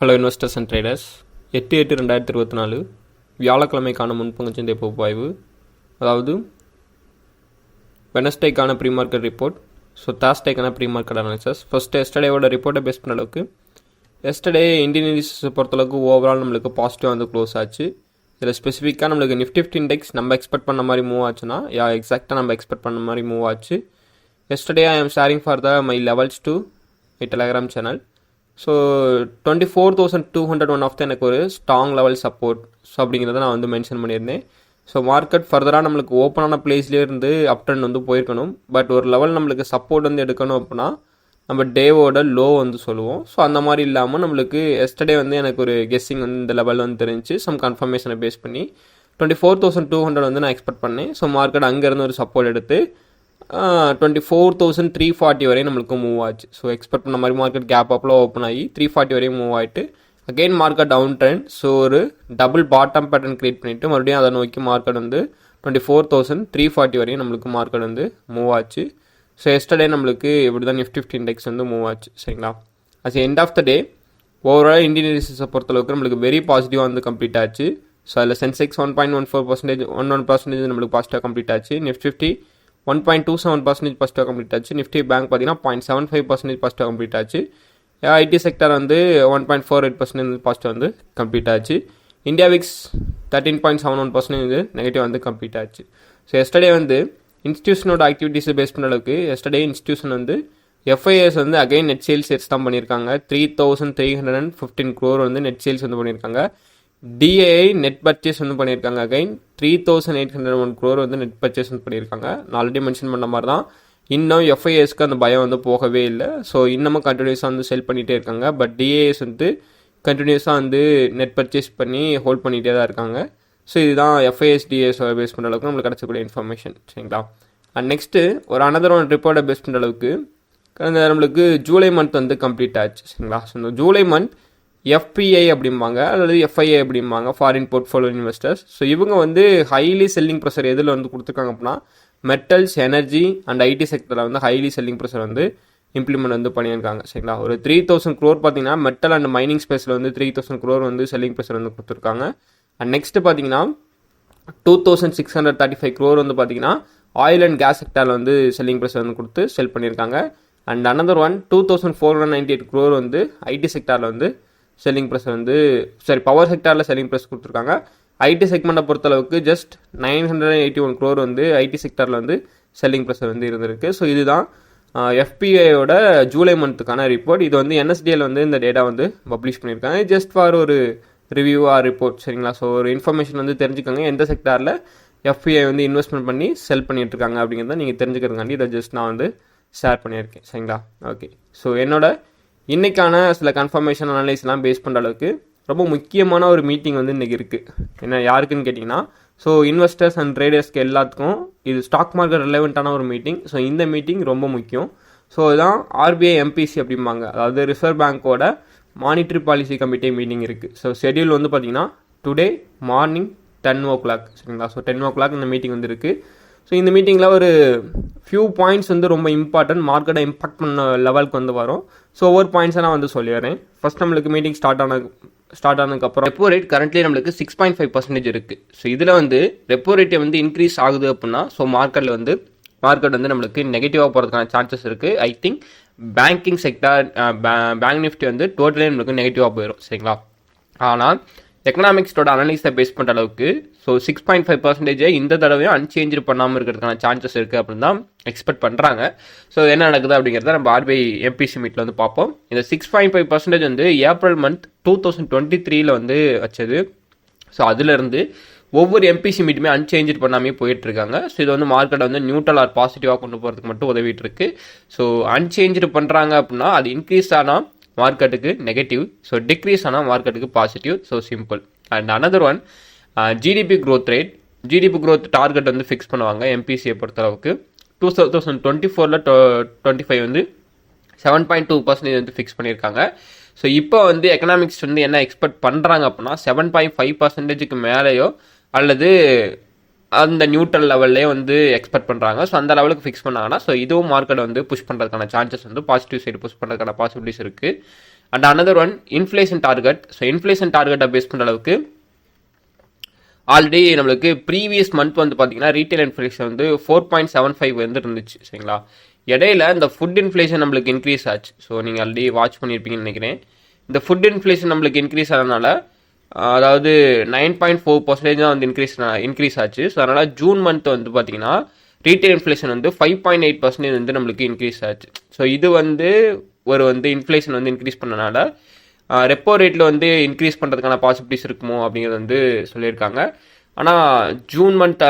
Hello investors and traders எட்டு எட்டு ரெண்டாயிரத்தி இருபத்தி நாலு வியாழக்கிழமைக்கான முன்பங்குச்சந்தை பகுப்பாய்வு அதாவது வெனஸ்டேக்கான ப்ரீ மார்க்கெட் ரிப்போர்ட் ஸோ தேர்ஸ்டேக்கான ப்ரீ மார்க்கெட் அனாலிசஸ் ஃபஸ்ட்டு எஸ்டர்டேவோட ரிப்போர்ட்டை பேஸ் பண்ண அளவுக்கு எஸ்டர்டே இந்தியன் இண்டஸ்ட்ரீஸை பொறுத்தளவுக்கு ஓவரால் நம்மளுக்கு பாசிட்டிவாக வந்து க்ளோஸ் ஆச்சு. இதில் ஸ்பெசிஃபிக்காக நம்மளுக்கு நிஃப்டி ஃபிஃப்டி இண்டெக்ஸ் நம்ம எக்ஸ்பெக்ட் பண்ண மாதிரி மூவ் ஆச்சுன்னா யா எக்ஸாக்டாக நம்ம எக்ஸ்பெக்ட் பண்ண மாதிரி மூவ் ஆச்சு. Yesterday I am sharing for the my levels to my Telegram channel so twenty four thousand two hundred one off எனக்கு ஒரு ஸ்ட்ராங் லெவல் சப்போர்ட் ஸோ அப்படிங்கிறத நான் வந்து மென்ஷன் பண்ணியிருந்தேன். ஸோ மார்க்கெட் ஃபர்தராக நம்மளுக்கு ஓப்பனான பிளேஸ்லேயே இருந்து அப் ட்ரெண்ட் வந்து போயிருக்கணும். பட் ஒரு லெவல் நம்மளுக்கு சப்போர்ட் வந்து எடுக்கணும் அப்படின்னா நம்ம டேவோட லோ வந்து சொல்லுவோம். ஸோ அந்த மாதிரி இல்லாமல் நம்மளுக்கு எஸ்டர்டே வந்து எனக்கு ஒரு கெஸ்ஸிங் வந்து இந்த லெவல் வந்து தெரிஞ்சு சம் கன்ஃபர்மேஷனை பேஸ் பண்ணி twenty four thousand two hundred வந்து நான் எக்ஸ்பெக்ட் பண்ணேன். ஸோ மார்க்கெட் அங்கேருந்து ஒரு சப்போர்ட் எடுத்து twenty four thousand three forty வரையும் நம்மளுக்கு மூவ் ஆச்சு. ஸோ எக்ஸ்பெக்ட் பண்ண மாதிரி மார்க்கெட் கேப் அப்பில் ஓப்பன் ஆகி த்ரீ ஃபார்ட்டி வரையும் மூவ் ஆகிட்டு again market down trend so ஒரு டபுள் பாட்டம் பேட்டர்ன் கிரியேட் பண்ணிவிட்டு மறுபடியும் அதை நோக்கி மார்க்கெட் வந்து twenty four thousand three forty வரையும் நம்மளுக்கு மார்க்கெட் வந்து மூவ் ஆச்சு. ஸோ எஸ்டர்டே நம்மளுக்கு இப்படி தான் நிஃப்டி ஃபிஃப்டி இண்டெக்ஸ் வந்து மூவ் ஆச்சு சரிங்களா? As end of the day overall Indian இண்டஸ்ட்ரீஸை பொறுத்தளவுக்கு நம்மளுக்கு வெரி பாசிட்டிவாக வந்து கம்ப்ளீட் ஆச்சு. ஸோ அதில் Sensex one point one four percentage one one percentage நம்மளுக்கு பாசிட்டிவாக கம்ப்ளீட் ஆச்சு. Nifty fifty one point two seven percentage ஃபஸ்ட்டாக கம்ப்ளீட் ஆச்சு. நிஃப்டி பேங்க் பார்த்தீங்கன்னா பாயிண்ட் செவன் ஃபைவ் பர்சன்டேஜ் ஃபஸ்ட்டாக கம்ப்ளீட் ஆச்சு. ஐடி செக்டர் வந்து one point four eight percentage first வந்து கம்ப்ளீட் ஆச்சு. India VIX thirteen point seven one percentage negative வந்து complete ஆச்சு. ஸோ எஸ்டர்டே வந்து இன்ஸ்டியூஷனோட ஆக்டிவிட்டீஸை பேஸ் பண்ண அளவுக்கு எஸ்டர்டே இன்ஸ்டியூஷன் வந்து எஃப்ஐஎஸ் வந்து அகைன் நெட் சேல்ஸ் எட்ஸ் தான் பண்ணியிருக்காங்க three thousand three hundred and fifteen crore வந்து நெட் சேல்ஸ் வந்து பண்ணியிருக்காங்க டிஏஐ நெட் பர்ச்சேஸ் வந்து பண்ணியிருக்காங்க again three thousand eight hundred one crore வந்து நெட் பர்ச்சேஸ் வந்து பண்ணியிருக்காங்க. நான் ஆல்ரெடி மென்ஷன் பண்ண மாதிரி தான் இன்னும் எஃப்ஐஎஸ்க்கு அந்த பயம் வந்து போகவே இல்லை. ஸோ இன்னமும் கண்டினியூஸாக வந்து செல் பண்ணிகிட்டே இருக்காங்க. பட் டிஏஎஸ் வந்து கண்டினியூஸாக வந்து நெட் பர்ச்சேஸ் பண்ணி ஹோல்ட் பண்ணிகிட்டே தான் இருக்காங்க. ஸோ இதுதான் எஃப்ஐஎஸ் டிஏஎஸ் பேஸ் பண்ணுற அளவுக்கு நம்மளுக்கு கிடச்சக்கூடிய இன்ஃபர்மேஷன் சரிங்களா? அண்ட் நெக்ஸ்ட்டு ஒரு அனதர் ஒன் ரிப்போர்ட்டை பேஸ் பண்ணுற அளவுக்கு அந்த நம்மளுக்கு ஜூலை மந்த் வந்து கம்ப்ளீட் ஆச்சு. சரிங்களா? ஸோ இந்த ஜூலை மந்த் எஃபிஐ அப்படிம்பாங்க அல்லது எஃப்ஐஏ அப்படிம்பாங்க ஃபாரின் போர்ட்ஃபோலியோ இன்வெஸ்டர்ஸ் ஸோ இவங்க வந்து ஹைலி செல்லிங் ப்ரெஷர் எதில் வந்து கொடுத்துருக்காங்க அப்படின்னா மெட்டல்ஸ் எனர்ஜி அண்ட் ஐடி செக்டரில் வந்து ஹைலி செல்லிங் ப்ரெஷர் வந்து இம்ப்ளிமெண்ட் வந்து பண்ணியிருக்காங்க. சரிங்களா? ஒரு த்ரீ தௌசண்ட் க்ரோர் பார்த்தீங்கன்னா மெட்டல் அண்ட் மைனிங் ஸ்பேஸில் வந்து த்ரீ தௌசண்ட் க்ரோர் வந்து செல்லிங் ப்ரெஷர் வந்து கொடுத்துருக்காங்க. அண்ட் நெக்ஸ்ட் பார்த்தீங்கன்னா two thousand six hundred thirty five crore வந்து பார்த்தீங்கன்னா ஆயில் அண்ட் கேஸ் செக்டரில் வந்து செல்லிங் ப்ரெஷர் வந்து கொடுத்து செல் பண்ணியிருக்காங்க. And another one two thousand four hundred ninety eight crore வந்து ஐடி செக்டாரில் வந்து செல்லிங் ப்ரெஸ் வந்து சாரி பவர் செக்டாரில் செல்லிங் ப்ரெஸ் கொடுத்துருக்காங்க. ஐடி செக்மெண்ட்டை பொறுத்தளவுக்கு just nine hundred eighty one crore வந்து ஐடி செக்டாரில் வந்து செல்லிங் ப்ரெஷர் வந்து இருந்திருக்கு. ஸோ இதுதான் எஃபிஐயோட ஜூலை மந்த்துக்கான ரிப்போர்ட் இது வந்து என்எஸ்டிஎல் வந்து இந்த டேட்டா வந்து பப்ளிஷ் பண்ணியிருக்காங்க. ஜஸ்ட் ஃபார் ஒரு ரிவ்யூ ஆர் ரிப்போர்ட் சரிங்களா? ஸோ ஒரு இன்ஃபர்மேஷன் வந்து தெரிஞ்சுக்கோங்க. எந்த செக்டாரில் எஃபிஐ வந்து இன்வெஸ்ட்மெண்ட் பண்ணி செல் பண்ணிகிட்டு இருக்காங்க அப்படிங்கிறத நீங்கள் தெரிஞ்சுக்கிறதுக்காண்டி இதை ஜஸ்ட் நான் வந்து ஷேர் பண்ணியிருக்கேன் சரிங்களா? ஓகே ஸோ என்னோட இன்றைக்கான சில கன்ஃபர்மேஷன் அனலைஸ்லாம் பேஸ் பண்ணுற அளவுக்கு ரொம்ப முக்கியமான ஒரு மீட்டிங் வந்து இன்றைக்கி இருக்குது என்ன யாருக்குன்னு கேட்டிங்கன்னா ஸோ இன்வெஸ்டர்ஸ் அண்ட் ட்ரேடர்ஸ்க்கு எல்லாத்துக்கும் இது ஸ்டாக் மார்க்கெட் ரிலவெண்ட்டான ஒரு மீட்டிங் ஸோ இந்த மீட்டிங் ரொம்ப முக்கியம். ஸோ இதுதான் ஆர்பிஐ எம்பிசி அப்படிம்பாங்க. அதாவது ரிசர்வ் பேங்க்கோட மானிட்ரி பாலிசி கமிட்டி மீட்டிங் இருக்குது ஸோ ஷெடியூல் வந்து பார்த்திங்கன்னா today morning ten o'clock சரிங்களா? ஸோ டென் ஓ கிளாக் இந்த மீட்டிங் வந்து இருக்குது ஸோ இந்த மீட்டிங்கில் ஒரு ஃபியூ பாயிண்ட்ஸ் வந்து ரொம்ப இம்பார்ட்டன்ட் மார்க்கெட்டை இம்பாக்ட் பண்ண லெவலுக்கு வந்து வரும். ஸோ ஒவ்வொரு பாயிண்ட்ஸை நான் வந்து சொல்லிடுறேன். ஃபஸ்ட் நம்மளுக்கு மீட்டிங் ஸ்டார்ட் ஆன ஸ்டார்ட் ஆனதுக்கப்புறம் ரெப்போ ரேட் கரண்ட்லி நம்மளுக்கு சிக்ஸ் பாயிண்ட் ஃபைவ் பர்சன்டேஜ் இருக்குது ஸோ இதில் வந்து ரெப்போ ரேட்டை வந்து இன்க்ரீஸ் ஆகுது அப்படின்னா ஸோ மார்க்கெட்டில் வந்து மார்க்கெட் வந்து நம்மளுக்கு நெகட்டிவாக போகிறதுக்கான சான்சஸ் இருக்குது I think banking sector bank Nifty வந்து டோட்டலே நம்மளுக்கு நெகட்டிவாக போயிடும் சரிங்களா? ஆனால் எக்கனாமிக்ஸோட அனலிஸை பேஸ் பண்ணுற அளவுக்கு ஸோ சிக்ஸ் பாயிண்ட் ஃபைவ் பர்சன்டேஜை இந்த தடவையும் அன்சேஞ்சு பண்ணாமல் இருக்கிறதுக்கான சான்சஸ் இருக்குது அப்படின்னு தான் எக்ஸ்பெக்ட் பண்ணுறாங்க ஸோ என்ன நடக்குது அப்படிங்கிறத நம்ம ஆர்பிஐ எம்பிசி மீட்டில் வந்து பார்ப்போம். இந்த சிக்ஸ் பாயிண்ட் ஃபைவ் பர்சன்டேஜ் வந்து April month two thousand twenty த்ரீல வந்து வச்சது. ஸோ அதுலேருந்து ஒவ்வொரு எம்பிசி மீட்டுமே அன்சேஞ்சு பண்ணாமே போயிட்டு இருக்காங்க ஸோ இது வந்து மார்க்கெட்டை வந்து நியூட்ரல் ஆர் பாசிட்டிவாக கொண்டு போகிறதுக்கு மட்டும் உதவிட்டு இருக்கு ஸோ அன்சேஞ்சு பண்ணுறாங்க அப்படின்னா அது இன்க்ரீஸ் ஆனால் மார்க்கெட்டுக்கு நெகட்டிவ் ஸோ டிக்ரீஸ் ஆனால் மார்க்கெட்டுக்கு positive so simple and another one GDP growth rate GDP growth target வந்து ஃபிக்ஸ் பண்ணுவாங்க எம்பிசியை பொறுத்தளவுக்கு. டூ தௌசண்ட் டுவெண்ட்டி ஃபோரில் டுவெண்ட்டி ஃபைவ் வந்து செவன் பாயிண்ட் டூ பர்சன்டேஜ் வந்து ஃபிக்ஸ் பண்ணியிருக்காங்க. ஸோ இப்போ வந்து எக்கனாமிக்ஸ் வந்து என்ன எக்ஸ்பெக்ட் பண்ணுறாங்க அப்படின்னா செவன் பாயிண்ட் ஃபைவ் பர்சன்டேஜுக்கு மேலேயோ அல்லது அந்த நியூட்ரல் லெவல்லே வந்து எக்ஸ்பெக்ட் பண்ணுறாங்க ஸோ அந்த லெவலுக்கு ஃபிக்ஸ் பண்ணாங்கன்னா ஸோ இதுவும் மார்க்கெட் வந்து புஷ் பண்ணுறதுக்கான சான்சஸ் வந்து பாசிட்டிவ் சைடு புஷ் பண்ணுறதுக்கான பாசிபிலிட்டிஸ் இருக்குது and another one inflation target so inflation டார்கெட்டை பேஸ் பண்ணுற அளவுக்கு ஆல்ரெடி நம்மளுக்கு ப்ரீவியஸ் மந்த் வந்து பார்த்தீங்கன்னா ரீட்டைல் இன்ஃப்ளேஷன் வந்து ஃபோர் பாயிண்ட் செவன் ஃபைவ் வந்து இருந்துச்சு சரிங்களா? இடையில இந்த ஃபுட் இன்ஃப்ளேஷன் நம்மளுக்கு இன்க்ரீஸ் ஆச்சு. ஸோ நீங்கள் ஆல்ரெடி வாட்ச் பண்ணியிருப்பீங்கன்னு நினைக்கிறேன். இந்த ஃபுட் இன்ஃப்ளேஷன் நம்மளுக்கு இன்க்ரீஸ் ஆனதுனால அதாவது நைன் பாயிண்ட் ஃபோர் பர்சன்டேஜ் தான் வந்து இன்க்ரீஸ் இன்க்ரீஸ் ஆச்சு. ஸோ அதனால் ஜூன் மந்த் வந்து பார்த்தீங்கன்னா ரீட்டைல் இன்ஃப்ளேஷன் வந்து ஃபைவ் பாயிண்ட் எயிட் பர்சன்டேஜ் வந்து நம்மளுக்கு இன்க்ரீஸ் ஆச்சு. ஸோ இது வந்து ஒரு வந்து இன்ஃப்ளேஷன் வந்து இன்க்ரீஸ் பண்ணனால ரெப்போ ரேட்டில் வந்து இன்க்ரீஸ் பண்ணுறதுக்கான பாசிபிலிட்டிஸ் இருக்குமோ அப்படிங்கிறது வந்து சொல்லியிருக்காங்க. ஆனால் ஜூன் மந்த்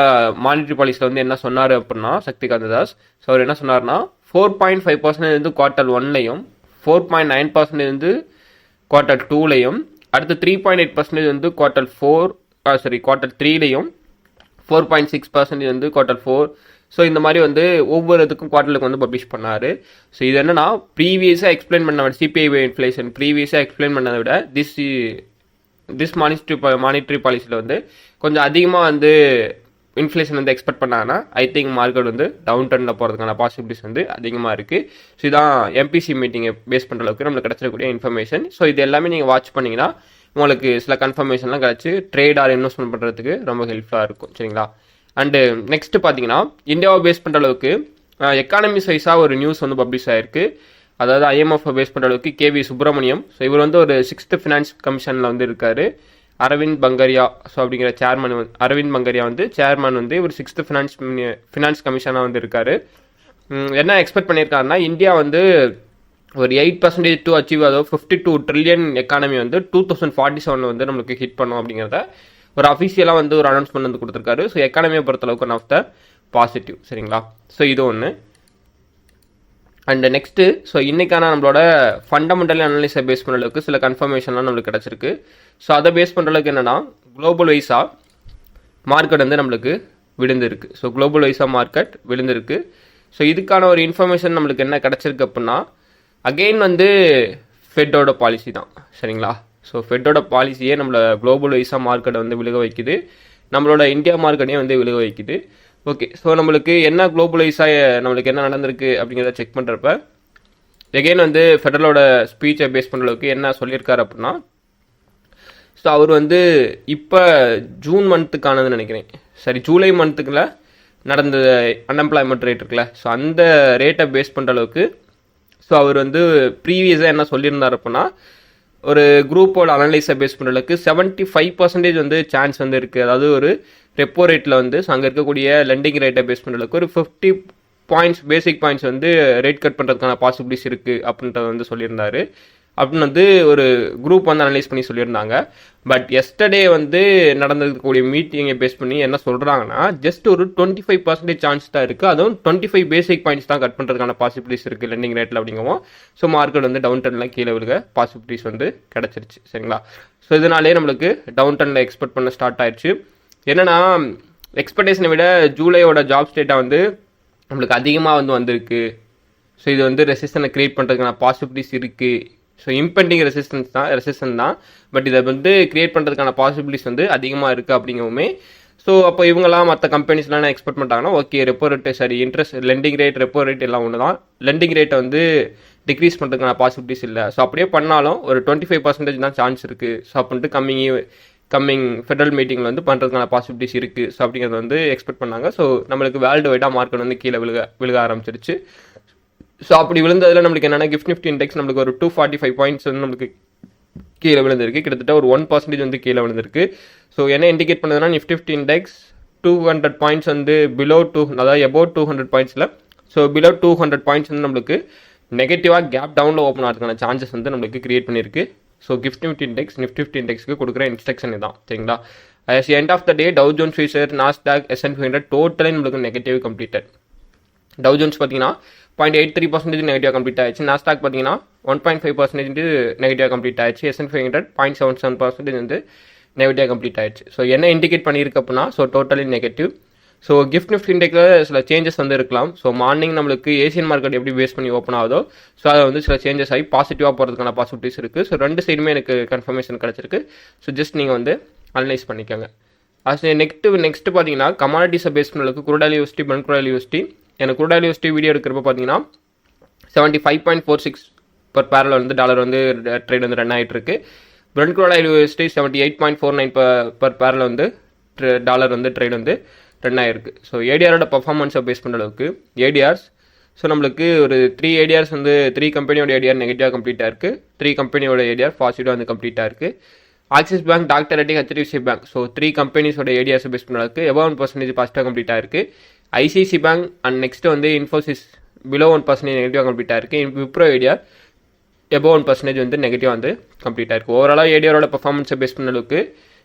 மானிட்டரி பாலிசியில் வந்து என்ன சொன்னார் அப்படின்னா சக்திகாந்த தாஸ் ஸோ அவர் என்ன சொன்னார்னா ஃபோர் பாயிண்ட் ஃபைவ் பர்சன்டேஜ் வந்து குவார்ட்டர் ஒன்லையும் ஃபோர் பாயிண்ட் நைன் பர்சன்டேஜ் வந்து குவார்ட்டர் டூலையும் அடுத்து த்ரீ பாயிண்ட் எயிட் பர்சன்டேஜ் வந்து குவார்ட்டர் ஃபோர் சாரி குவார்ட்டர் த்ரீலையும் ஃபோர் பாயிண்ட் சிக்ஸ் பர்சன்டேஜ் வந்து குவார்ட்டர் ஃபோர் ஸோ இந்த மாதிரி வந்து ஒவ்வொரு இதுக்கும் குவார்ட்டருக்கு வந்து பப்ளிஷ் பண்ணார். ஸோ இது என்னன்னா ப்ரீவியஸாக எக்ஸ்பிளைன் பண்ண விட சிபிஐ இன்ஃப்ளேஷன் ப்ரீவியஸாக எக்ஸ்பிளைன் பண்ணதை விட திஸ் திஸ் மானிட்ரி மானிட்ரி பாலிசியில் வந்து கொஞ்சம் அதிகமாக வந்து இன்ஃப்ளேஷன் வந்து எக்ஸ்பெக்ட் பண்ணாங்கன்னா ஐ திங்க் மார்க்கெட் வந்து டவுன் டர்னில் போகிறதுக்கான பாசிபிலிட்டிஸ் வந்து அதிகமாக இருக்குது ஸோ இதான் எம்பிசி மீட்டிங்கை பேஸ் பண்ணுற அளவுக்கு நம்மளுக்கு கிடச்சிருக்கக்கூடிய இன்ஃபர்மேஷன் ஸோ இது எல்லாமே நீங்கள் வாட்ச் பண்ணிங்கன்னா உங்களுக்கு சில கன்ஃபர்மேஷன்லாம் கிடச்சி ட்ரேட் ஆர் இன்வெஸ்ட்மெண்ட் பண்ணுறதுக்கு ரொம்ப ஹெல்ப்ஃபுல்லாக இருக்கும். சரிங்களா? அண்டு நெக்ஸ்ட்டு uh, பார்த்தீங்கன்னா இந்தியாவை பேஸ் பண்ணுற அளவுக்கு uh, எக்கானமி சைஸாக ஒரு நியூஸ் வந்து பப்ளிஷ் ஆயிருக்கு. அதாவது ஐஎம்எஃப் பேஸ் பண்ணுற அளவுக்கு கேவி சுப்பிரமணியம். ஸோ இவர் வந்து ஒரு சிக்ஸ்த்து ஃபினான்ஸ் கமிஷனில் வந்து இருக்கார். அரவிந்த் பங்கரியா ஸோ அப்படிங்கிற சேர்மன் அரவிந்த் பங்கரியா வந்து சேர்மன் வந்து இவர் சிக்ஸ்த்து ஃபினான்ஸ் ஃபினான்ஸ் கமிஷனாக வந்து இருக்கார். என்ன எக்ஸ்பெக்ட் பண்ணியிருக்காருன்னா இந்தியா வந்து ஒரு எயிட் பர்சன்டேஜ் டூ அச்சீவ் அதாவது ஃபிஃப்டி டூ ட்ரில்லியன் எக்கானமி வந்து டூ தௌசண்ட் ஃபார்ட்டி செவனில் வந்து நம்மளுக்கு ஹிட் பண்ணோம் அப்படிங்கிறத ஒரு அஃபிஷியலாக வந்து ஒரு அனௌன்ஸ்மெண்ட் வந்து கொடுத்துருக்காரு. ஸோ எக்கானமியை பொறுத்தளவுக்கு ஒன் ஆஃப் த பாசிட்டிவ் சரிங்களா? ஸோ இது ஒன்று அண்ட் நெக்ஸ்ட்டு ஸோ இன்றைக்கான நம்மளோட ஃபண்டமெண்டல் அனலிஸை பேஸ் பண்ணுற அளவுக்கு சில கன்ஃபர்மேஷன்லாம் நம்மளுக்கு கிடச்சிருக்கு. ஸோ அதை பேஸ் பண்ணுற அளவுக்கு என்னென்னா குளோபல் வைஸாக மார்க்கெட் வந்து நம்மளுக்கு விழுந்திருக்கு. ஸோ குளோபல் வைஸாக மார்க்கெட் விழுந்திருக்கு. ஸோ இதுக்கான ஒரு இன்ஃபர்மேஷன் நம்மளுக்கு என்ன கிடச்சிருக்கு அப்படின்னா அகெயின் வந்து ஃபெட்டோட பாலிசி தான் சரிங்களா? ஸோ ஃபெட்டோட பாலிசியே நம்மளை குளோபல் வைஸாக மார்க்கெட்டை வந்து விழுக வைக்குது. நம்மளோட இந்தியா மார்க்கெட்டையும் வந்து விழுக வைக்குது. ஓகே ஸோ நம்மளுக்கு என்ன குளோபலைஸாக நம்மளுக்கு என்ன நடந்திருக்கு அப்படிங்கிறத செக் பண்ணுறப்ப எகெயின் வந்து ஃபெடரலோட ஸ்பீச்சை பேஸ் பண்ணுற அளவுக்கு என்ன சொல்லியிருக்காரு அப்படின்னா ஸோ அவர் வந்து இப்போ ஜூன் மந்த்துக்கானதுன்னு நினைக்கிறேன். சரி ஜூலை மந்த்துக்குள்ள நடந்த அன்எம்ப்ளாய்மெண்ட் ரேட் இருக்குல்ல ஸோ அந்த ரேட்டை பேஸ் பண்ணுற அளவுக்கு ஸோ அவர் வந்து ப்ரீவியஸாக என்ன சொல்லியிருந்தார் அப்படின்னா ஒரு குரூப்போட அனலைஸை பேஸ் பண்ணுறதுக்கு செவன்ட்டி ஃபைவ் பர்சன்டேஜ் வந்து சான்ஸ் வந்து இருக்குது அதாவது ஒரு ரெப்போ ரேட்டில் வந்து அங்கே இருக்கக்கூடிய லெண்டிங் ரேட்டை பேஸ் பண்ணுறதுக்கு ஒரு ஃபிஃப்டி பாயிண்ட்ஸ் பேசிக் பாயிண்ட்ஸ் வந்து ரேட் கட் பண்ணுறதுக்கான பாசிபிலிட்டிஸ் இருக்குது அப்படின்றத வந்து சொல்லியிருந்தாரு. அப்படின்னு வந்து ஒரு குரூப் வந்து அனலைஸ் பண்ணி சொல்லியிருந்தாங்க. பட் எஸ்டர்டே வந்து நடந்திருக்கக்கூடிய மீட்டிங்கை பேஸ் பண்ணி என்ன சொல்கிறாங்கன்னா ஜஸ்ட் ஒரு டுவெண்ட்டி ஃபைவ் பர்சன்டேஜ் சான்ஸ் தான் இருக்குது அதுவும் டுவெண்ட்டி ஃபைவ் பேசிக் பாயிண்ட்ஸ் தான் கட் பண்ணுறதுக்கான பாசிபிலிட்டிஸ் இருக்குது லெண்டிங் ரேட்டில் அப்படிங்கவும். ஸோ மார்க்கெட் வந்து டவுன் டர்னில் கீழே விழுக பாசிபிலிட்டிஸ் வந்து கிடச்சிருச்சு. சரிங்களா? ஸோ இதனாலே நம்மளுக்கு டவுன் டர்னில் எக்ஸ்பெக்ட் பண்ண ஸ்டார்ட் ஆயிடுச்சு என்னென்னா எக்ஸ்பெக்டேஷனை விட ஜூலையோட ஜாப் டேட்டா வந்து நம்மளுக்கு அதிகமாக வந்து வந்திருக்கு. ஸோ இது வந்து ரெசிஸ்டனை க்ரியேட் பண்ணுறதுக்கான பாசிபிலிட்டிஸ் இருக்குது ஸோ இம்பெண்டிங் ரெசிஸ்டன்ஸ் தான் ரெசிஸ்டன் தான். பட் இதை வந்து கிரியேட் பண்ணுறதுக்கான பாசிபிலிட்டிஸ் வந்து அதிகமாக இருக்குது அப்படிங்கவுமே. ஸோ அப்போ இவங்கெல்லாம் மற்ற கம்பெனிஸ்லாம் என்ன எக்ஸ்பெக்ட் பண்ணுறாங்கன்னா ஓகே ரெப்போ ரேட்டு சரி interest lending rate repo rate எல்லாம் ஒன்று தான். லெண்டிங் ரேட்டை வந்து டிக்ரீஸ் பண்ணுறதுக்கான பாசிபிலிட்டிஸ் இல்லை. ஸோ அப்படியே பண்ணாலும் ஒரு டுவெண்ட்டி ஃபைவ் பர்சன்டேஜ் தான் சான்ஸ் இருக்குது ஸோ அப்படின்ட்டு கம்மிங் கம்மிங் ஃபெடரல் மீட்டிங்கில் வந்து பண்ணுறதுக்கான பாசிபிலிட்டிஸ் இருக்குது ஸோ அப்படிங்கிறத வந்து எக்ஸ்பெக்ட் பண்ணாங்க. ஸோ நம்மளுக்கு வேர்ல்டு வைடாக மார்க்கெட் வந்து கீழே விழுக விழுக ஆரம்பிச்சிருச்சு. ஸோ அப்படி விழுந்ததில் நம்மளுக்கு என்னென்னா கிஃப்ட் நிஃப்டி இண்டெக்ஸ் நம்மளுக்கு ஒரு டூ ஃபார்ட்டி ஃபைவ் பாயிண்ட்ஸ் வந்து நம்மளுக்கு கீழே விழுந்திருக்கு. கிட்டத்தட்ட ஒரு ஒன் பர்சன்டேஜ் வந்து கீழே விழுந்திருக்கு. ஸோ என்ன இண்டிகேட் பண்ணுதுன்னா Nifty fifty index two hundred points வந்து பிலோ டூ அதாவது above two hundred பாயிண்ட்ஸில் so below two hundred points வந்து நம்மளுக்கு நெகட்டிவாக கேப் டவுனில் ஓப்பன் ஆகிறதுக்கான சான்சஸ் வந்து நம்மளுக்கு கிரியேட் பண்ணியிருக்கு. So GIFT Nifty index Nifty fifty இண்டெக்ஸ்க்கு கொடுக்குற இன்ஸ்ட்ரக்ஷன் தான். சரிங்களா? As end of the day Dow Jones future Nasdaq S&P five hundred டோட்டலாக நம்மளுக்கு நெகட்டிவ் கம்ப்ளீட்டட் டவு ஜோன்ஸ் பார்த்தீங்கன்னா point eight three percentage negative complete ஆயிடுச்சு. நாஸ்டாக் பார்த்தீங்கன்னா one point five percentage negative complete ஆயிடுச்சு. S&P five hundred point seven seven percentage வந்து நெகட்டிவாக complete ஆயிடுச்சு. So என்ன இண்டிகேட் பண்ணியிருக்கு அப்படின்னா so totally negative so GIFT Nifty இண்டெக்ஸில் சில சேஞ்சஸ் வந்து இருக்கலாம். ஸோ மார்னிங் நம்மளுக்கு ஏசியன் மார்க்கெட் எப்படி பேஸ் பண்ணி ஓப்பன் ஆகுதோ ஸோ அதில் வந்து சில சேஞ்சஸ் ஆகி பாசிட்டிவாக போகிறதுக்கான பாசிபிலிட்டிஸ் இருக்குது ஸோ ரெண்டு சைடுமே எனக்கு கன்ஃபர்மேஷன் கிடச்சிருக்கு. ஸோ ஜஸ்ட் நீங்கள் வந்து அனலைஸ் பண்ணிக்கோங்க. அது நெக்ஸ்ட் நெக்ஸ்ட் பார்த்தீங்கன்னா கமாடிட்டிஸை பேஸ் பண்ணலுக்கு குரோடாலி யூஸ்டி பன்குரோடாலி யூஸ்டி எனக்கு குரூடாலி யூஸ்டி வீடியோ எடுக்கிறப்ப பார்த்தீங்கன்னா seventy five point four six per barrel வந்து டாலர் வந்து ட்ரேட் வந்து ரன் ஆகிட்டு இருக்கு Brent Kroto USD seventy eight point four nine per barrel வந்து டாலர் வந்து ட்ரேட் வந்து ரன் ஆகிருக்கு ஸோ ஏடிஆரோட பர்ஃபார்மன்ஸை பேஸ் பண்ணுற அளவுக்கு ஏடிஆர்ஸ் ஸோ நம்மளுக்கு ஒரு த்ரீ ஏடிஆர்ஸ் வந்து த்ரீ கம்பெனியோட ஏடிஆர் நெகட்டிவாக கம்ப்ளீட்டாக இருக்குது த்ரீ கம்பெனியோட ஏடிஆர் பாசிட்டிவாக வந்து கம்ப்ளீட்டாக இருக்குது Axis bank doctor Reddy HDFC bank so three கம்பெனிஸோட ஏடிஆர்ஸை பேஸ் பண்ண அளவுக்கு எபோ ஒன் பர்சன்டேஜ் பாசிட்டிவாக கம்ப்ளீட்டாக இருக்குது ஐசிசி பேங்க் அண்ட் நெக்ஸ்ட் வந்து இன்ஃபோசிஸ் பிலோ ஒன் பர்சன்டேஜ் நெகட்டிவாக கம்ப்ளீட்டாக இருக்குது விப்ரோ ஏடியா எபோ ஒன் பர்சன்டேஜ் வந்து நெகட்டிவாக வந்து கம்ப்ளீட்டாக இருக்குது ஓவராலாக ஏடியாவோட பர்ஃபார்மன்ஸை பேஸ் பண்ண அளவுக்கு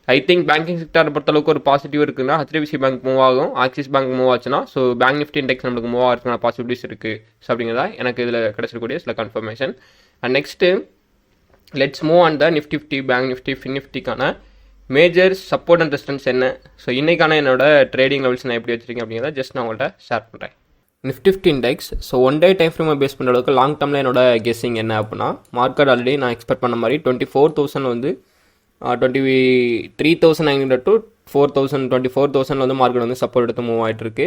ஐ திங்க் பேங்கிங் செக்டரை பொறுத்தளவுக்கு ஒரு பாசிட்டிவ் இருக்குன்னா ஹெச்டிஎஃப்சி பேங்க் மூவ் ஆகும். ஆக்சிஸ் பேங்க் மூவ் ஆச்சுன்னா ஸோ பேங்க் நிஃப்டி இண்டெக்ஸ் நம்மளுக்கு மூவ் ஆகிறதுக்கான பாசிபிலிட்டிஸ் இருக்குது ஸோ அப்படிங்கிறதா எனக்கு இதில் கிடச்சிருக்கூடிய சில confirmation and next let's move on the Nifty fifty bank Nifty fin நிஃப்டிக்கான major support and resistance என்ன? ஸோ இன்றைக்கான என்னோட ட்ரேடிங் லெவல்ஸ் நான் எப்படி வச்சிருக்கேன் அப்படிங்கிறத ஜஸ்ட் நான் உங்கள்கிட்ட ஷேர் பண்ணுறேன் Nifty fifty index so one day time ஃப்ரேமை base பண்ணுற அளவுக்கு லாங் டேர்மில் என்னோட கெஸ்ஸிங் என்ன அப்படின்னா மார்க்கெட் ஆல்ரெடி நான் எக்ஸ்பெக்ட் பண்ண மாதிரி டுவெண்ட்டி ஃபோர் தௌசண்ட் வந்து twenty three thousand nine hundred to four thousand twenty four thousand வந்து மார்க்கெட் வந்து சப்போர்ட் எடுத்து மூவ் ஆகிட்டு இருக்கு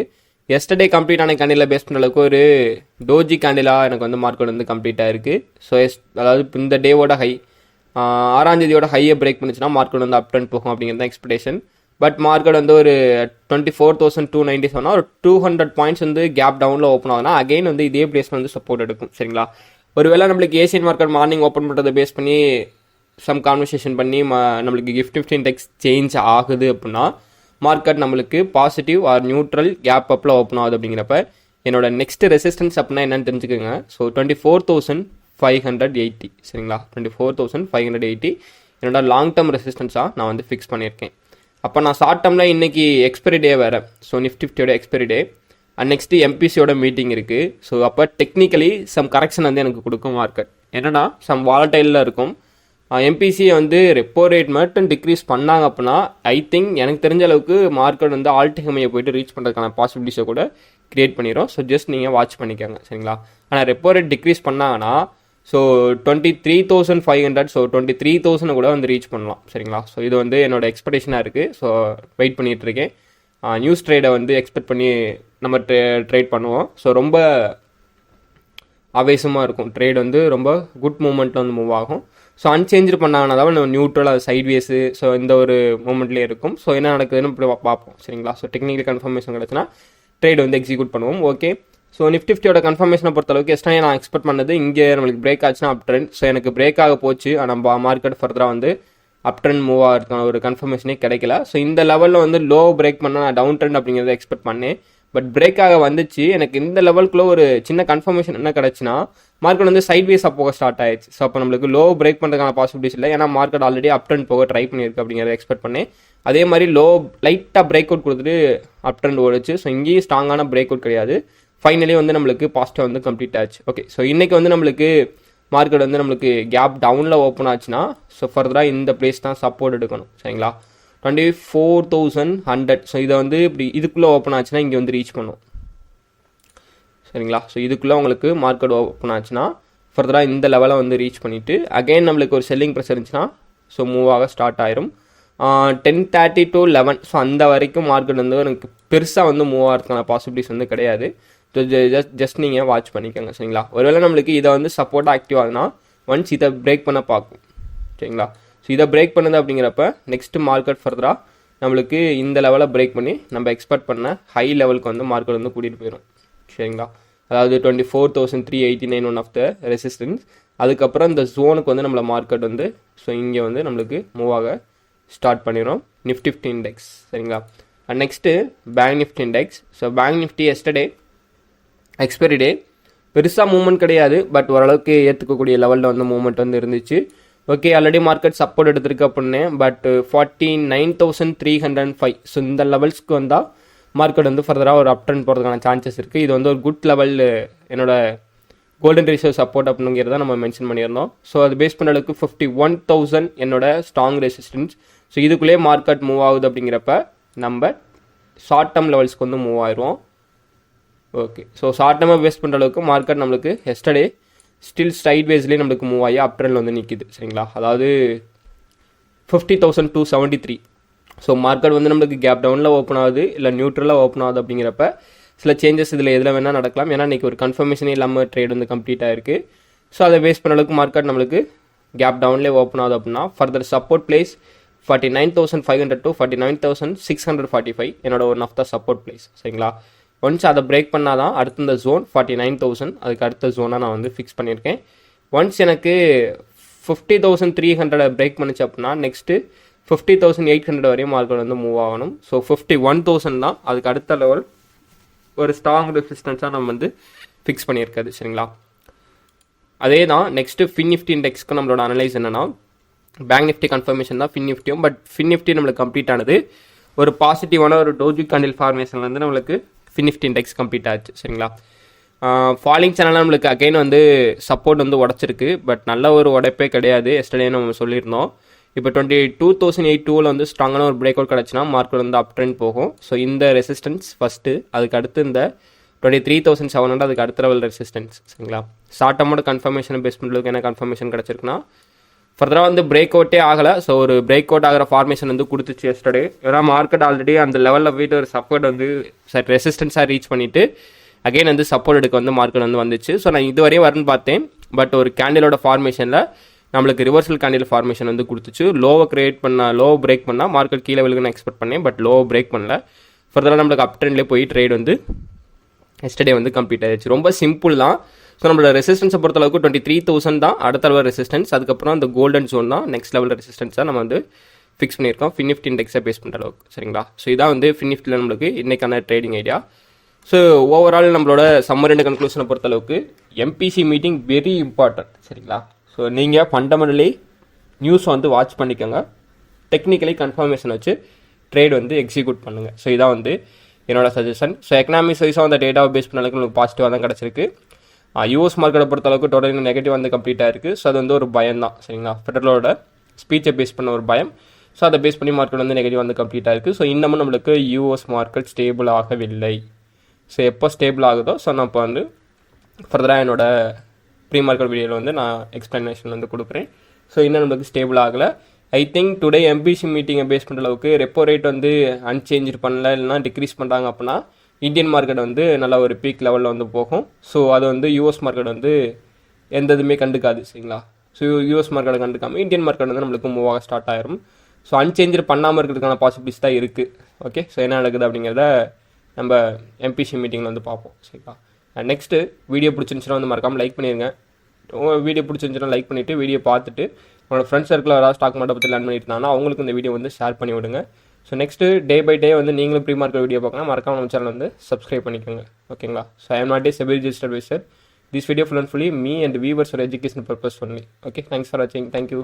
எஸ்டர்டே கம்ப்ளீட் ஆன கேண்டில் பேஸ் பண்ண அளவுக்கு ஒரு டோஜி கேண்டிலாக எனக்கு வந்து மார்க்கெட் வந்து கம்ப்ளீட் ஆயிருக்கு. ஸோ எஸ் அதாவது இந்த டேவோட ஹை ஆறாம் தேதியோட ஹையை பிரேக் பண்ணிச்சுன்னா மார்க்கெட் வந்து அப் ட்ரெண்ட் போகும் அப்படிங்கிறது தான் எக்ஸ்பெக்டேஷன் பட் மார்க்கெட் வந்து ஒரு twenty four thousand two ninety செவனா ஒரு டூ ஹண்ட்ரட் பாயிண்ட்ஸ் வந்து கேப் டவுனில் ஓப்பன் ஆகுதுன்னா அகைன் வந்து இதே பிளேஸில் வந்து சப்போர்ட் எடுக்கும். சரிங்களா? ஒருவேளை நம்மளுக்கு ஏசியன் மார்க்கெட் மார்னிங் ஓப்பன் பண்ணுறதை பேஸ் பண்ணி சம் கான்வர்சேஷன் பண்ணி ம நம்மளுக்கு கிஃப்ட் ஃபிஃப்டி இண்டெக்ஸ் சேஞ்ச் ஆகுது அப்படின்னா மார்க்கெட் நம்மளுக்கு பாசிட்டிவ் ஆர் நியூட்ரல் கேப் அப்பில் ஓப்பன் ஆகுது அப்படிங்கிறப்ப என்னோட நெக்ஸ்ட் ரெசிஸ்டன்ஸ் அப்படின்னா என்னன்னு தெரிஞ்சுக்கோங்க. So twenty four thousand five hundred eighty சரிங்களா? Twenty four thousand five hundred eighty என்னோட லாங் டேர்ம் ரெசிஸ்டன்ஸாக நான் வந்து ஃபிக்ஸ் பண்ணியிருக்கேன். அப்போ நான் ஷார்ட் டேர்மில் இன்றைக்கி எக்ஸ்பைரி டே வேறு. ஸோ நிஃப்டி ஃபிஃப்டியோட எக்ஸ்பைரி டே அண்ட் நெக்ஸ்ட்டு எம்பிசியோட மீட்டிங் இருக்குது ஸோ அப்போ டெக்னிக்கலி சம் கரெக்ஷன் வந்து எனக்கு கொடுக்கும் மார்க்கெட் என்னன்னா சம் வாலட்டைலில் இருக்கும். எம்பிசியை வந்து ரெப்போ ரேட் மட்டும் டிக்ரீஸ் பண்ணாங்க அப்படின்னா ஐ திங்க் எனக்கு தெரிஞ்ச அளவுக்கு மார்க்கெட் வந்து ஆல்டிகமையை போயிட்டு ரீச் பண்ணுறதுக்கான பாசிபிலிட்டிஸை கூட க்ரியேட் பண்ணிடும் ஸோ ஜஸ்ட் நீங்கள் வாட்ச் பண்ணிக்கோங்க சரிங்களா? ஆனால் ரெப்போ ரேட் டிக்ரீஸ் பண்ணாங்கன்னா so twenty three thousand five hundred so twenty three thousand கூட வந்து ரீச் பண்ணலாம் சரிங்களா? ஸோ இது வந்து என்னோட எக்ஸ்பெக்டேஷனாக இருக்குது ஸோ வெயிட் பண்ணிகிட்ருக்கேன் நியூஸ் ட்ரேடை வந்து எக்ஸ்பெக்ட் பண்ணி நம்ம ட்ரே ட்ரேட் பண்ணுவோம். ஸோ ரொம்ப ஆவேசமாக இருக்கும். ட்ரேட் வந்து ரொம்ப குட் மூமெண்ட்டில் வந்து மூவ் ஆகும். ஸோ அன்சேஞ்சு பண்ணாங்கன்னா தான் நம்ம நியூட்ரலாக சைட்வேஸு ஸோ இந்த ஒரு மூமெண்ட்லேயே இருக்கும். ஸோ என்ன நடக்குதுன்னு இப்படி பார்ப்போம் சரிங்களா? ஸோ டெக்னிக்கல் கன்ஃபர்மேஷன் கிடச்சுன்னா ட்ரேட் வந்து எக்ஸிக்யூட் பண்ணுவோம். ஓகே ஸோ நிஃப்டி ஃபிஃப்டியோட கன்ஃபர்மேஷனை பொறுத்தளவுக்கு எஸ்டாக நான் எக்ஸ்பெக்ட் பண்ணது இங்கே நம்மளுக்கு பிரேக் ஆச்சுன்னா அப் ட்ரெண்ட் ஸோ எனக்கு பிரேக் ஆக போச்சு. ஆனால் மார்க்கெட் ஃபர்தராக வந்து அப் ட்ரெண்ட் மூவ் ஆகிறதுக்கான ஒரு கன்ஃபர்மேஷனே கிடைக்கல. ஸோ இந்த லெவலில் வந்து லோ பிரேக் பண்ணால் நான் டவுன் ட்ரெண்ட் அப்படிங்கிறத எக்ஸ்பெக்ட் பண்ணேன். பட் பிரேக் ஆக வந்துச்சு. எனக்கு இந்த லெவலுக்குள்ளே ஒரு சின்ன கன்ஃபர்மேஷன் என்ன கிடச்சுன்னா மார்க்கெட் வந்து சைட் வேஸாக போக ஸ்டார்ட் ஆயிடுச்சு. ஸோ அப்போ நம்மளுக்கு லோ பிரேக் பண்ணுறதுக்கான பாசிபிலிட்டிஸ் இல்லை. ஏன்னா மார்க்கெட் ஆல்ரெடி அப் ட்ரெண்ட் போக ட்ரை பண்ணியிருக்கு அப்படிங்கிறத எக்ஸ்பெக்ட் பண்ணேன். அதே மாதிரி லோ லைட்டாக பிரேக் அவுட் கொடுத்துட்டு அப் ட்ரெண்ட் ஓடிச்சு. ஸோ இங்கேயும் ஸ்ட்ராங்கான பிரேக் அவுட் கிடையாது. ஃபைனலி வந்து நம்மளுக்கு பாசிட்டிவ் வந்து கம்ப்ளீட் ஆச்சு. ஓகே ஸோ இன்றைக்கி வந்து நம்மளுக்கு மார்க்கெட் வந்து நம்மளுக்கு கேப் டவுனில் ஓப்பன் ஆச்சுன்னா ஸோ ஃபர்தராக இந்த பிளேஸ் தான் சப்போர்ட் எடுக்கணும். சரிங்களா? Twenty four thousand hundred so இதை வந்து இப்படி இதுக்குள்ளே ஓப்பன் ஆச்சுன்னா இங்கே வந்து ரீச் பண்ணும். சரிங்களா? ஸோ இதுக்குள்ளே உங்களுக்கு மார்க்கெட் ஓப்பன் ஆச்சுன்னா ஃபர்தராக இந்த லெவலை வந்து ரீச் பண்ணிவிட்டு அகைன் நம்மளுக்கு ஒரு செல்லிங் ப்ரெஷர் இருந்துச்சுன்னா ஸோ மூவ் ஆக ஸ்டார்ட் ஆயிரும். Ten thirty to eleven so அந்த வரைக்கும் மார்க்கெட் வந்து எனக்கு பெருசாக வந்து மூவ் ஆகிறதுக்கான பாசிபிலிட்டிஸ் வந்து கிடையாது. ஜஸ்ட் ஜஸ்ட் நீங்கள் வாட்ச் பண்ணிக்கோங்க சரிங்களா? ஒருவேளை நம்மளுக்கு இதை வந்து சப்போர்ட்டாக ஆக்டிவ் ஆகுதுன்னா ஒன்ஸ் இதை பிரேக் பண்ண பார்க்கும் சரிங்களா? ஸோ இதை பிரேக் பண்ணுது அப்படிங்கிறப்ப நெக்ஸ்ட் மார்க்கெட் ஃபர்தராக நம்மளுக்கு இந்த லெவலை பிரேக் பண்ணி நம்ம எக்ஸ்பெக்ட் பண்ண ஹை லெவலுக்கு வந்து மார்க்கெட் வந்து கூட்டிகிட்டு போயிடும் சரிங்களா? அதாவது twenty four thousand three eighty nine one of the resistance அதுக்கப்புறம் இந்த ஜோனுக்கு வந்து நம்மளை மார்க்கெட் வந்து ஸோ இங்கே வந்து நம்மளுக்கு மூவ் ஆக ஸ்டார்ட் பண்ணிடும் நிஃப்டி ஃபிஃப்டி இண்டெக்ஸ் சரிங்களா? And next bank Nifty index so bank Nifty yesterday expiry day பெருசாக மூவ்மெண்ட் கிடையாது பட் ஓரளவுக்கு ஏற்றுக்கக்கூடிய லெவலில் வந்து மூமெண்ட் வந்து இருந்துச்சு. ஓகே ஆல்ரெடி மார்க்கெட் சப்போர்ட் எடுத்திருக்கு அப்படின்னே but forty nine thousand three hundred five so இந்த லெவல்ஸ்க்கு வந்தால் மார்க்கெட் வந்து ஃபர்தராக ஒரு அப் ட்ரெண்ட் போகிறதுக்கான சான்சஸ் இருக்குது இது வந்து ஒரு குட் லெவல் என்னோட கோல்டன் ரிசர்வ் சப்போர்ட் அப்படிங்கிறத நம்ம மென்ஷன் பண்ணியிருந்தோம். ஸோ அது பேஸ் பண்ண அளவுக்கு ஃபிஃப்டி ஒன் தௌசண்ட் என்னோட ஸ்ட்ராங் ரெசிஸ்டன்ஸ் ஸோ இதுக்குள்ளேயே மார்க்கெட் மூவ் ஆகுது அப்படிங்கிறப்ப நம்ம ஷார்ட் டேர்ம் லெவல்ஸ்க்கு வந்து மூவ் ஆயிடுவோம் ஓகே ஸோ ஷார்ட் டேர்மாக வேஸ்ட் பண்ணுற அளவுக்கு மார்க்கெட் நம்மளுக்கு எஸ்டர்டே ஸ்டில் ஸ்ட்ரைட் வேஸ்லேயே நம்மளுக்கு மூவ் ஆகி அப் ட்ரெண்டில் வந்து நிற்கிது சரிங்களா? அதாவது fifty thousand two seventy three so market வந்து நம்மளுக்கு கேப் டவுனில் ஓப்பன் ஆகுது இல்லை நியூட்ரலாக ஓப்பன் ஆகுது அப்படிங்கிறப்ப சில சேஞ்சஸ் இதில் எதில் வேணால் நடக்கலாம். ஏன்னா இன்றைக்கி ஒரு கன்ஃபர்மேஷனே இல்லாமல் ட்ரேட் வந்து கம்ப்ளீட் ஆகிருக்கு ஸோ அதை பேஸ் பண்ண அளவுக்கு மார்க்கெட் நம்மளுக்கு கேப் டவுன்லேயே ஓப்பன் ஆகுது அப்படின்னா further support place forty nine thousand five hundred to forty nine thousand six hundred forty five என்னோட one of the support place சரிங்களா? ஒன்ஸ் அதை பிரேக் பண்ணால் தான் அடுத்த இந்த ஜோன் ஃபார்ட்டி நைன் தௌசண்ட் அதுக்கு அடுத்த ஜோனாக நான் வந்து ஃபிக்ஸ் பண்ணியிருக்கேன். ஒன்ஸ் எனக்கு fifty thousand three hundred break பண்ணுச்சு அப்படின்னா next fifty thousand eight hundred வரையும் மார்க்கெட் வந்து மூவ் ஆகணும். ஸோ ஃபிஃப்டி ஒன் தௌசண்ட் தான் அதுக்கு அடுத்த லெவல் ஒரு ஸ்ட்ராங் ரெசிஸ்டன்ஸாக நம்ம வந்து ஃபிக்ஸ் பண்ணியிருக்காது சரிங்களா? அதே தான் நெக்ஸ்ட்டு ஃபின் நிஃப்டி இண்டெக்ஸ்க்கு நம்மளோட அனலைஸ் என்னென்னா பேங்க் நிஃப்டி கன்ஃபர்மேஷன் தான் ஃபின் நிஃப்டியும் பட் ஃபின் நிஃப்டி நம்மளுக்கு கம்ப்ளீட் ஆனது ஒரு பாசிட்டிவான ஒரு டோஜி கண்டில் ஃபார்மேஷன்லேருந்து நம்மளுக்கு ஃபினிஃப்டி இண்டெக்ஸ் கம்ப்ளீட் ஆச்சு சரிங்களா? ஃபாலிங் சேனல் நம்மளுக்கு அகைன் வந்து சப்போர்ட் வந்து உடச்சிருக்கு. பட் நல்ல ஒரு உடைப்பே கிடையாது. எஸ்டர்டே நம்ம சொல்லியிருந்தோம். இப்போ டுவெண்ட்டி டூ தௌசண்ட் எயிட் டூவில் வந்து ஸ்ட்ராங்கான ஒரு பிரேக் அவுட் கிடச்சுன்னா மார்க்கெட் வந்து அப் ட்ரெண்ட் போகும். ஸோ இந்த ரெசிஸ்டன்ஸ் ஃபஸ்ட்டு அதுக்கு அடுத்து இந்த twenty three thousand seven hundred அதுக்கு அடுத்த லெவல் ரெசிஸ்டன்ஸ் சரிங்களா? ஷார்ட் டர்மோட கன்ஃபர்மேஷன் பேஸ் பண்ணுறதுக்கு என்ன கன்ஃபர்மேஷன் கிடச்சிருக்குன்னா ஃபர்தராக வந்து பிரேக் அவுட்டே ஆகலை. ஸோ ஒரு பிரேக் அவுட் ஆகிற ஃபார்மேஷன் வந்து கொடுத்துச்சு எஸ்டர்டே ஏன்னா மார்க்கெட் ஆல்ரெடி அந்த லெவலில் போயிட்டு ஒரு சப்போர்ட் வந்து சட் ரெசிஸ்டன்ஸாக ரீச் பண்ணிவிட்டு அகைன் வந்து சப்போர்ட் எடுக்க வந்து மார்க்கெட் வந்து வந்துச்சு. ஸோ நான் இதுவரையும் வரேன்னு பார்த்தேன். பட் ஒரு கேண்டிலோட ஃபார்மேஷனில் நம்மளுக்கு ரிவர்சல் கேண்டில் ஃபார்மேஷன் வந்து கொடுத்துச்சு. லோவை கிரியேட் பண்ண லோ பிரேக் பண்ணால் மார்க்கெட் கீழே விழுகுன்னு எக்ஸ்பெக்ட் பண்ணேன். பட் லோ பிரேக் பண்ணல. ஃபர்தராக நம்மளுக்கு அப் ட்ரெண்ட்லேயே போய் ட்ரேட் வந்து எஸ்டர்டே வந்து கம்ப்ளீட் ஆயிடுச்சு. ரொம்ப சிம்பிள் தான். ஸோ நம்மளோட ரெசிஸ்டன்ஸை பொறுத்தளவுக்கு டுவெண்ட்டி த்ரீ தௌசண்ட் தான் அடுத்த லெவல் ரெசிஸ்டன்ஸ் அதுக்கப்புறம் அந்த கோல்டன் ஜோன் தான் நெக்ஸ்ட் லெவல் ரெசிஸ்டன்ஸாக நம்ம வந்து ஃபிக்ஸ் பண்ணியிருக்கோம். ஃபினிஃப்ட் இண்டெக்ஸை பேஸ் பண்ணுற அளவுக்கு சரிங்களா? ஸோ இதான் வந்து ஃபினிஃப்டில் நம்மளுக்கு இன்றைக்கான ட்ரேடிங் ஐடியா ஸோ ஓவரால் நம்மளோட சம்மர் ரெண்டு கன்க்ளூஷனை பொறுத்தளவுக்கு எம்பிசி மீட்டிங் வெரி இம்பார்ட்டன்ட் சரிங்களா? ஸோ நீங்கள் ஃபண்டமெண்டலி நியூஸ் வந்து வாட்ச் பண்ணிக்கோங்க. டெக்னிக்கலி கன்ஃபர்மேஷன் வச்சு ட்ரேட் வந்து எக்ஸிக்யூட் பண்ணுங்கள் ஸோ இதான் வந்து என்னோட சஜஷன் ஸோ எக்கனாமிக் வைஸாக அந்த டேட்டாவை பேஸ் பண்ண அளவுக்கு உங்களுக்கு பாசிட்டிவாக தான் கிடச்சிருக்கு. யூஎஸ் மார்க்கெட்டை பொறுத்த அளவுக்கு டோட்டல் நெகட்டிவ் வந்து கம்ப்ளீட்டாக இருக்குது ஸோ அது வந்து ஒரு பயம் தான் சரிங்களா ஃபெடரலோட ஸ்பீச்சை பேஸ் பண்ண ஒரு பயம். ஸோ அதை பேஸ் பண்ணி மார்க்கெட் வந்து நெகட்டிவ் வந்து கம்ப்ளீட்டாக இருக்குது ஸோ இன்னமும் நம்மளுக்கு யூஎஸ் மார்க்கெட் ஸ்டேபிள் ஆகவில்லை. ஸோ எப்போ ஸ்டேபிள் ஆகுதோ ஸோ நான் இப்போ வந்து ஃபர்தராக என்னோட ப்ரீ மார்க்கெட் வீடியோவில் வந்து நான் எக்ஸ்ப்ளனேஷன் வந்து கொடுக்குறேன். ஸோ இன்னும் நம்மளுக்கு ஸ்டேபிள் ஆகலை. ஐ திங்க் டுடே எம்பிசி மீட்டிங்கை பேஸ் பண்ணுற அளவுக்கு ரெப்போ ரேட் வந்து அன்சேஞ்ச் பண்ணல இல்லைனா டிக்ரீஸ் பண்ணுறாங்க அப்படின்னா இந்தியன் மார்க்கெட் வந்து நல்லா ஒரு பீக் லெவலில் வந்து போகும். ஸோ அது வந்து யூஎஸ் மார்க்கெட் வந்து எந்த இதுவுமே கண்டுக்காது சரிங்களா? ஸோ யூஎஸ் மார்க்கெட்டை கண்டுக்காமல் இந்தியன் மார்க்கெட் வந்து நம்மளுக்கு மூவ் ஆக ஸ்டார்ட் ஆயிரும். ஸோ அன்சேஞ்சர் பண்ணாமல் இருக்கிறதுக்கான பாசிபிலிட்டிஸ் தான் இருக்குது ஓகே ஸோ என்ன நடக்குது அப்படிங்கிறத நம்ம எம்பிசி மீட்டிங்கில் வந்து பார்ப்போம் சரிங்களா? நெக்ஸ்ட்டு வீடியோ பிடிச்சிருந்துச்சுன்னா வந்து மறக்காமல் லைக் பண்ணிடுங்க வீடியோ பிடிச்சிருந்துச்சுன்னா லைக் பண்ணிவிட்டு வீடியோ பார்த்துட்டு உங்களோட ஃப்ரெண்ட்ஸ் சர்க்கிளில் யாராவது ஸ்டாக் மார்க்கெட்டை பற்றி லேர்ன் பண்ணியிருந்தாங்கன்னா அவங்களுக்கு இந்த வீடியோ வந்து ஷேர் பண்ணி விடுங்க. So next day by day வந்து நீங்களும் ப்ரீ மார்க்கெட் வீடியோ பார்க்கலாம். மறக்காம நம்ம சேனல் வந்து சப்ஸ்கிரைப் பண்ணிக்கோங்க. ஓகேங்களா so I am not a SEBI register adviser this video full and fully me and viewers for education purpose only okay thanks for வாட்சிங் thank you